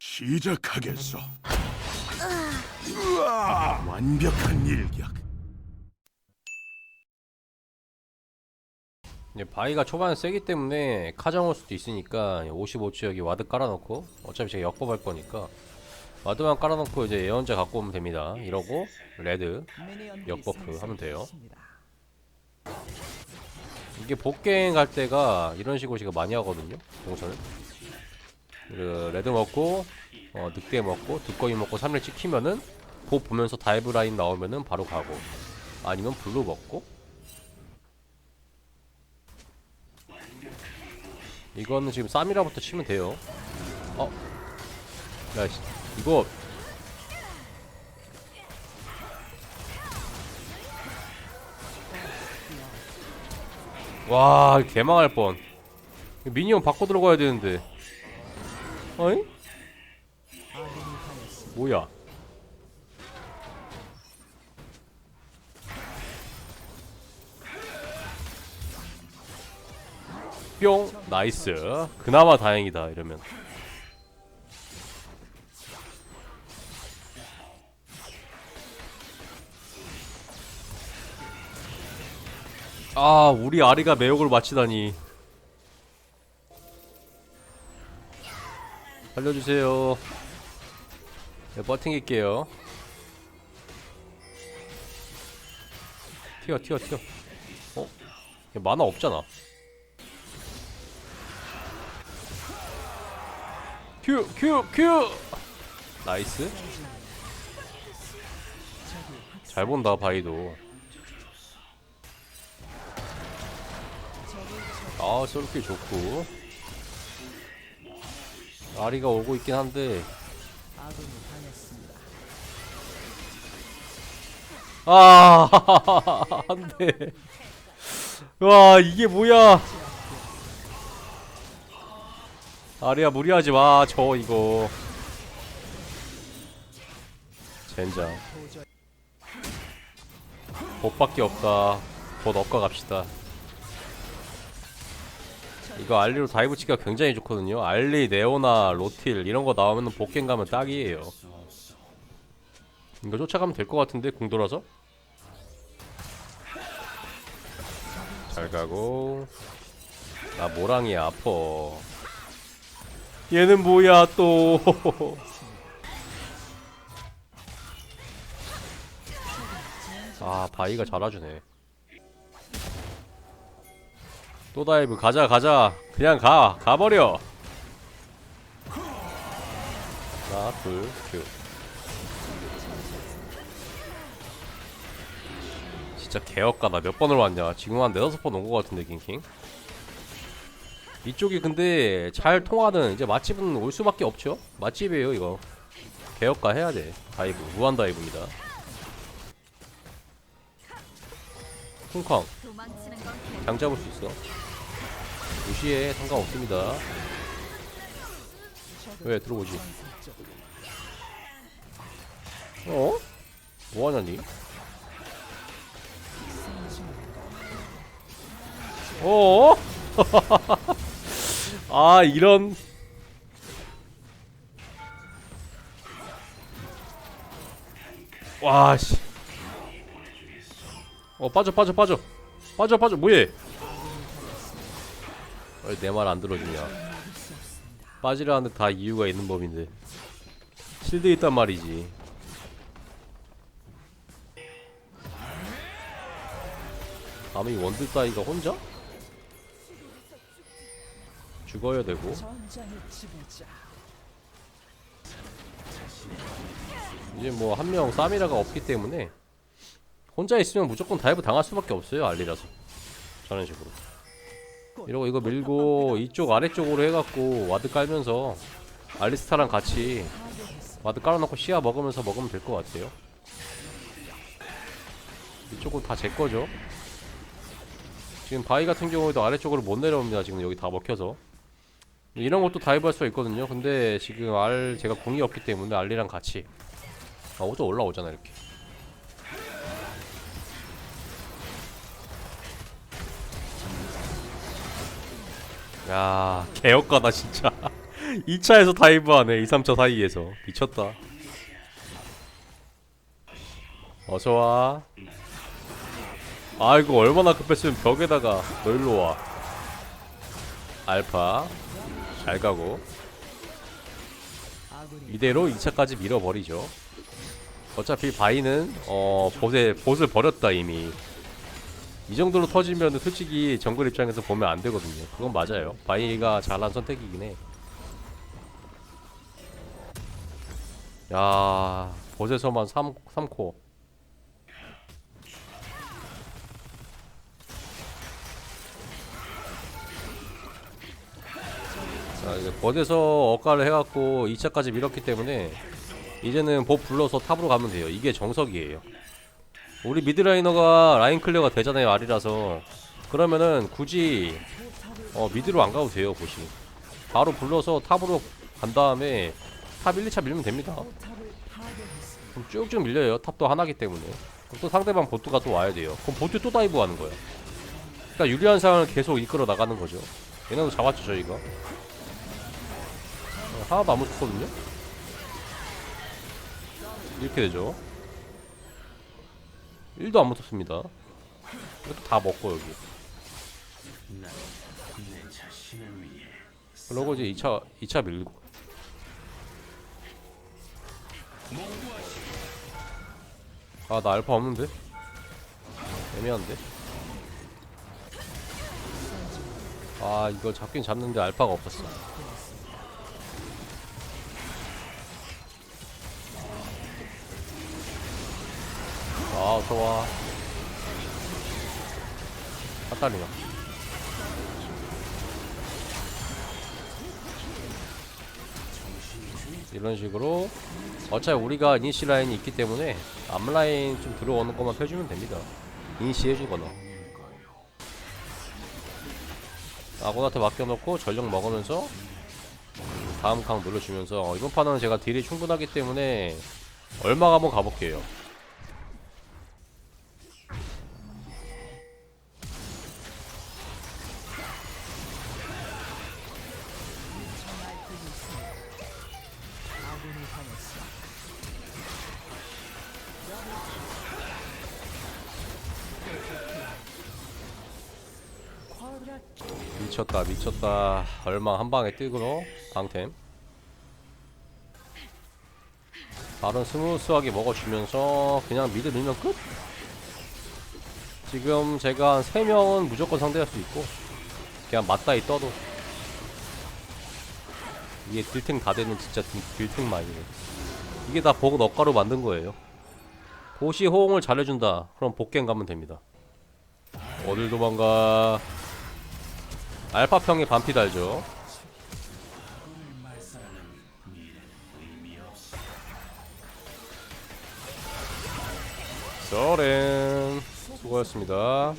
시작하겠소. 으아, 완벽한 일격. 이제 바위가 초반에 세기 때문에 카정 올 수도 있으니까 55초 여기 와드 깔아놓고 어차피 제가 역법할 거니까 와드만 깔아놓고 이제 예언자 갖고 오면 됩니다. 이러고 레드 역버프 하면 돼요. 이게 복갱 갈 때가 이런 식으로 제가 많이 하거든요 동선을 그 레드 먹고 어, 늑대 먹고 두꺼비 먹고 3일 찍히면은 보 보면서 다이브 라인 나오면은 바로 가고 아니면 블루 먹고 이거는 지금 쌈이라부터 치면 돼요. 어? 야, 씨, 이거 와, 개망할 뻔. 미니언 바꿔 들어가야 되는데. 어이? 뭐야? 뿅 나이스 그나마 다행이다 이러면 아 우리 아리가 매혹을 마치다니 살려주세요 네, 버팅길게요 튀어 튀어 튀어 어? 얘 만화 없잖아 큐, 큐, 큐! 나이스. 잘 본다, 바이도. 아, 썰기 좋고. 아리가 오고 있긴 한데. 아, 안 돼. 와, 이게 뭐야. 아리야 무리하지 마. 저 이거. 젠장. 봇밖에 없다. 봇 엇가 갑시다. 이거 알리로 다이브 치기가 굉장히 좋거든요. 알리, 네오나, 로틸 이런 거 나오면 복갱 가면 딱이에요. 이거 쫓아가면 될 것 같은데 궁 돌아서? 잘 가고 나 모랑이 아퍼 얘는 뭐야 또 아, 바이가 잘해주네. 또 다이브. 가자 가자. 그냥 가. 가버려. 하나 둘큐. 진짜 개업가다 몇 번을 왔냐. 지금 한 네다섯 번 온 것 같은데 킹킹. 이쪽이 근데 잘 통하는 이제 맛집은 올 수밖에 없죠? 맛집이에요 이거. 개업가 해야 돼. 다이브. 무한 다이브입니다 쿵쾅 장 잡을 수 있어. 무시해 상관없습니다. 왜 들어오지? 어? 뭐하냐니? 어? 아 이런 와씨 어 빠져 빠져 빠져. 빠져 빠져. 뭐해? 왜 내 말 안 들어주냐. 빠지라는데 다 이유가 있는 법인데. 실드 있단 말이지. 감히 원드 따위가 혼자? 죽어야 되고. 이제 뭐 한명 쌈이라가 없기 때문에 혼자 있으면 무조건 다이브 당할 수밖에 없어요 알리라서. 저런 식으로. 이러고 이거 밀고 이쪽 아래쪽으로 해갖고 와드 깔면서 알리스타랑 같이 와드 깔아놓고 시야 먹으면서 먹으면 될 것 같아요. 이쪽은 다 제 거죠. 지금 바위 같은 경우에도 아래쪽으로 못 내려옵니다 지금 여기 다 먹혀서. 이런 것도 다이브 할 수가 있거든요. 근데 지금 알 제가 공이 없기 때문에 알리랑 같이. 아 오죠? 올라오잖아 이렇게 야 개혁가다 진짜. 2차에서 다이브하네 2, 3차 사이에서. 미쳤다. 어서와. 아이고 얼마나 급했으면 벽에다가 너 일로와. 알파 잘 가고. 이대로 2차까지 밀어버리죠. 어차피 바이는 어 보세, 보스를 버렸다 이미 이 정도로 터지면 솔직히 정글 입장에서 보면 안 되거든요 그건 맞아요 바이가 잘한 선택이긴 해 야, 보세서만 3, 3코. 자, 이제 버에서 억가를 해갖고 2차까지 밀었기 때문에 이제는 보 불러서 탑으로 가면 돼요. 이게 정석이에요. 우리 미드라이너가 라인 클리어가 되잖아요, 아리라서. 그러면은 굳이 어, 미드로 안 가도 돼요, 보시. 바로 불러서 탑으로 간 다음에 탑 1, 2차 밀면 됩니다. 쭉쭉 밀려요. 탑도 하나기 때문에. 또 상대방 보트가 또 와야 돼요. 그럼 보트 또 다이브 하는 거야. 그러니까 유리한 상황을 계속 이끌어 나가는 거죠. 얘네도 잡았죠, 저희가. 어, 하나도 안 묻혔거든요? 이렇게 되죠. 1도 안 묻혔습니다. 이렇게 다 먹고, 여기. 그러고 이제 2차, 2차 밀고. 아, 나 알파 없는데? 애매한데? 아, 이거 잡긴 잡는데 알파가 없었어. 아, 좋아. 핫다리나. 이런 식으로 어차피 우리가 이니시 라인이 있기 때문에 앞라인 좀 들어오는 것만 펴주면 됩니다. 이니시 해주거나. 아군한테 맡겨놓고 전력 먹으면서 다음 강 눌러주면서 어, 이번 판은 제가 딜이 충분하기 때문에 얼마 한번 가볼게요. 미쳤다 미쳤다. 얼마 한 방에 뜨그러 방템. 발은 스무스하게 먹어주면서 그냥 미드 밀면 끝? 지금 제가 한 3명은 무조건 상대할 수 있고 그냥 맞다이 떠도. 이게 딜탱 다 되는 진짜 딜- 딜탱 마인이에요 이게 다 보고 넉가로 만든 거예요. 보시 호응을 잘해준다. 그럼 복갱 가면 됩니다. 어딜 도망가 알파평이 반피 달죠. 서렌 수고하셨습니다.